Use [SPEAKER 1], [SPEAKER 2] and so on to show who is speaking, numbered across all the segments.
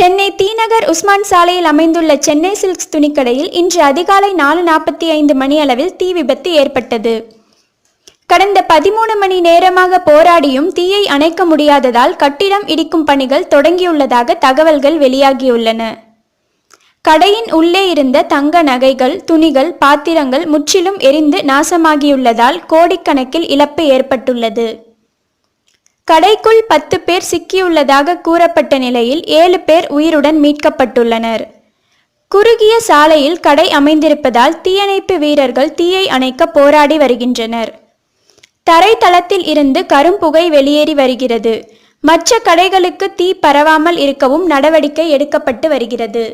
[SPEAKER 1] சென்னை தீநகர் உஸ்மான் சாலையில் அமைந்துள்ள சென்னை சில்க்ஸ் துணிக்கடையில் இன்று அதிகாலை நாலு நாற்பத்தி ஐந்து மணி அளவில் தீ விபத்து ஏற்பட்டது. கடந்த பதிமூணு மணி நேரமாக போராடியும் தீயை அணைக்க முடியாததால் கட்டிடம் இடிக்கும் பணிகள் தொடங்கியுள்ளதாக தகவல்கள் வெளியாகியுள்ளன. கடையின் உள்ளே இருந்த தங்க நகைகள் துணிகள் பாத்திரங்கள் முற்றிலும் எரிந்து நாசமாகியுள்ளதால் கோடிக்கணக்கில் இழப்பு ஏற்பட்டுள்ளது. கடைக்குள் பத்து பேர் சிக்கியுள்ளதாக கூறப்பட்ட நிலையில் ஏழு பேர் உயிருடன் மீட்கப்பட்டுள்ளனர். குறுகிய சாலையில் கடை அமைந்திருப்பதால் தீயணைப்பு வீரர்கள் தீயை அணைக்க போராடி வருகின்றனர். தரைத்தளத்தில் இருந்து கரும்புகை வெளியேறி வருகிறது. மற்ற கடைகளுக்கு தீ பரவாமல் இருக்கவும் நடவடிக்கை எடுக்கப்பட்டு வருகிறது.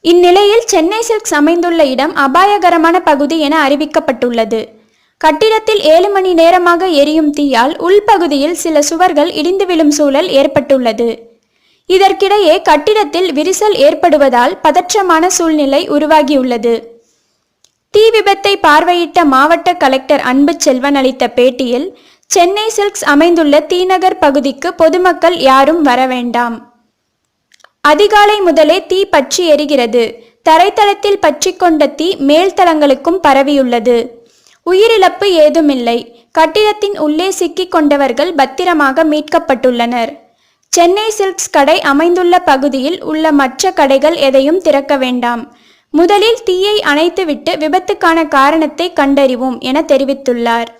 [SPEAKER 1] இந்நிலையில் சென்னை சில்க்ஸ் அமைந்துள்ள இடம் அபாயகரமான பகுதி என அறிவிக்கப்பட்டுள்ளது. கட்டிடத்தில் ஏழு மணி நேரமாக எரியும் தீயால் உள்பகுதியில் சில சுவர்கள் இடிந்து விழும் சூழல் ஏற்பட்டுள்ளது. இதற்கிடையே கட்டிடத்தில் விரிசல் ஏற்படுவதால் பதற்றமான சூழ்நிலை உருவாகியுள்ளது. தீ விபத்தை பார்வையிட்ட மாவட்ட கலெக்டர் அன்பு செல்வன் அளித்த பேட்டியில் சென்னை சில்க்ஸ் அமைந்துள்ள தீநகர் பகுதிக்கு பொதுமக்கள் யாரும் வர வேண்டாம். அதிகாலை முதலே தீ பற்றி எரிகிறது. தரைத்தளத்தில் பற்றிக்கொண்ட தீ மேல்தளங்களுக்கும் பரவியுள்ளது. உயிரிழப்பு ஏதுமில்லை. கட்டிடத்தின் உள்ளே சிக்கிக் கொண்டவர்கள் பத்திரமாக மீட்கப்பட்டுள்ளனர். சென்னை சில்க்ஸ் கடை அமைந்துள்ள பகுதியில் உள்ள மற்ற கடைகள் எதையும் திறக்க வேண்டாம். முதலில் தீயை அணைத்துவிட்டு விபத்துக்கான காரணத்தை கண்டறிவோம் என தெரிவித்துள்ளார்.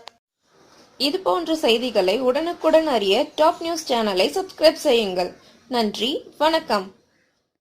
[SPEAKER 2] இது போன்ற செய்திகளை உடனுக்குடன் அறிய டாப் நியூஸ் சேனலை சப்ஸ்கிரைப் செய்யுங்கள். நன்றி வணக்கம்.